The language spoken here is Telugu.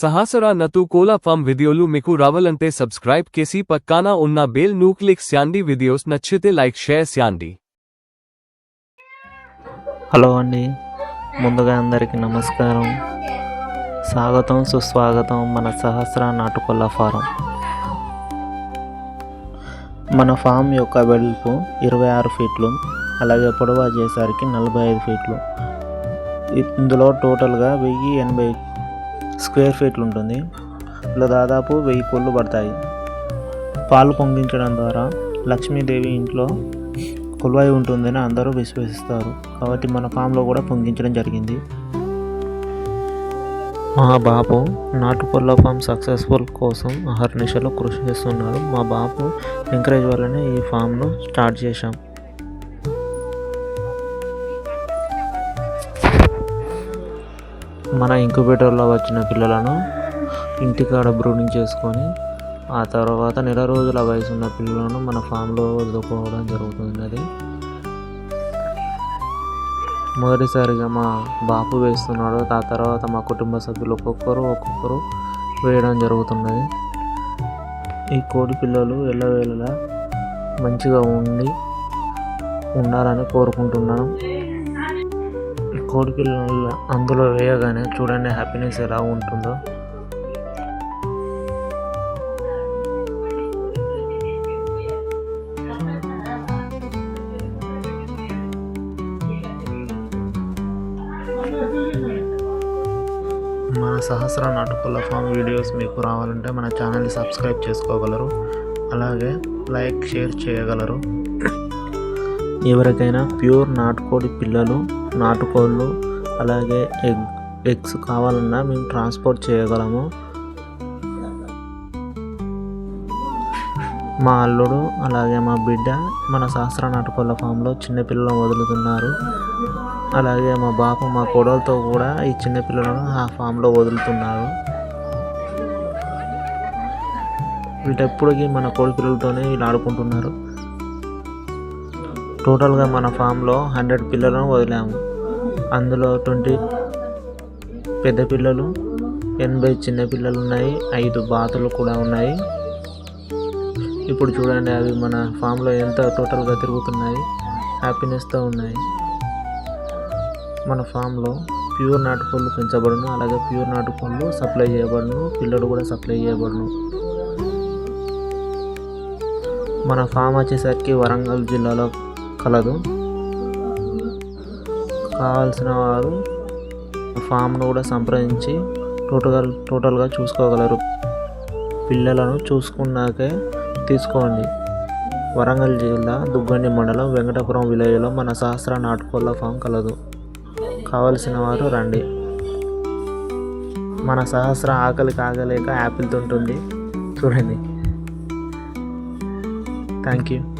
సహాసరా నతు కోలా ఫామ్ వీడియోలు మీకు రావాలంటే సబ్స్క్రైబ్ చేసి పక్కాన ఉన్న బెల్ను క్లిక్ శాండి వీడియోస్ నచ్చితే లైక్ షేర్ శాండి హలో అండి. ముందుగా అందరికీ నమస్కారం. స్వాగతం సుస్వాగతం మన సహస్ర నాటుకొల్ల ఫారం. మన ఫామ్ యొక్క వెడల్పు ఇరవై ఆరు ఫీట్లు అలాగే పొడవు చేసరికి నలభై ఐదు ఫీట్లు. ఇందులో టోటల్గా వెయ్యి ఎనభై స్క్వేర్ ఫీట్లు ఉంటుంది. ఇలా దాదాపు వెయ్యి కోళ్ళు పడతాయి. పాలు పొంగించడం ద్వారా లక్ష్మీదేవి ఇంట్లో కొలువై ఉంటుందని అందరూ విశ్వసిస్తారు. కాబట్టి మన ఫామ్లో కూడా పొంగించడం జరిగింది. మా బాబు నాటుకొల్ల ఫామ్ సక్సెస్ఫుల్ కోసం అహర్నిశలు కృషి చేస్తున్నాడు. మా బాబు ఎంకరేజ్ వల్లనే ఈ ఫామ్ను స్టార్ట్ చేశాం. మన ఇంక్యుబేటర్లో వచ్చిన పిల్లలను ఇంటికాడ బ్రూడింగ్ చేసుకొని ఆ తర్వాత నెల రోజుల వయసు ఉన్న పిల్లలను మన ఫామ్లో వదులుకోవడం జరుగుతున్నది మొదటిసారిగా మా బాపు వేస్తున్నాడు. ఆ తర్వాత మా కుటుంబ సభ్యులు ఒక్కొక్కరు ఒక్కొక్కరు వేయడం జరుగుతున్నది. ఈ కోడి పిల్లలు ఎల్లవేళలా మంచిగా ఉండి ఉండాలని కోరుకుంటున్నాను. ఈ కోడి పిల్లలు అందులో వేయగానే చూడండి హ్యాపీనెస్ ఎలా ఉంటుందో. మన సహస్ర నాటుకోళ్ళ ఫామ్ వీడియోస్ మీకు రావాలంటే మన ఛానల్ని సబ్స్క్రైబ్ చేసుకోగలరు. అలాగే లైక్ షేర్ చేయగలరు. ఎవరికైనా ప్యూర్ నాటుకోడి పిల్లలు నాటుకోళ్ళు అలాగే ఎగ్ ఎగ్స్ కావాలన్నా మేము ట్రాన్స్పోర్ట్ చేయగలము. మా అల్లుడు అలాగే మా బిడ్డ మన శాస్త్ర నాటుకోళ్ళ ఫామ్లో చిన్నపిల్లలను వదులుతున్నారు. అలాగే మా బాప మా కోడలతో కూడా ఈ చిన్నపిల్లలను ఆ ఫామ్లో వదులుతున్నారు. వీటెప్పటికీ మన కోడి పిల్లలతోనే వీళ్ళు ఆడుకుంటున్నారు. టోటల్గా మన ఫామ్లో హండ్రెడ్ పిల్లలను వదిలాము. అందులో ట్వంటీ పెద్ద పిల్లలు ఎనభై చిన్న పిల్లలు ఉన్నాయి ఐదు బాతులు కూడా ఉన్నాయి. ఇప్పుడు చూడండి అవి మన ఫామ్లో ఎంత టోటల్గా తిరుగుతున్నాయి హ్యాపీనెస్తో ఉన్నాయి. మన ఫామ్లో ప్యూర్ నాటుకోళ్ళు పెంచబడును అలాగే ప్యూర్ నాటుకోళ్ళు సప్లై చేయబడును పిల్లలు కూడా సప్లై చేయబడును. మన ఫామ్ వచ్చేసరికి వరంగల్ జిల్లాలో కలదు. కావాల్సిన వారు ఫామ్ను కూడా సంప్రదించి టోటల్ టోటల్గా చూసుకోగలరు. పిల్లలను చూసుకున్నాకే తీసుకోండి. వరంగల్ జిల్లా దుగ్గండి మండలం వెంకటపురం విలేజ్లో మన సహస్ర నాటుకోళ్ళ ఫామ్ కలదు. కావలసిన వారు రండి. మన సహస్ర ఆకలికి కాగలేక యాపిల్ తింటుంది. చూడండి. Thank you.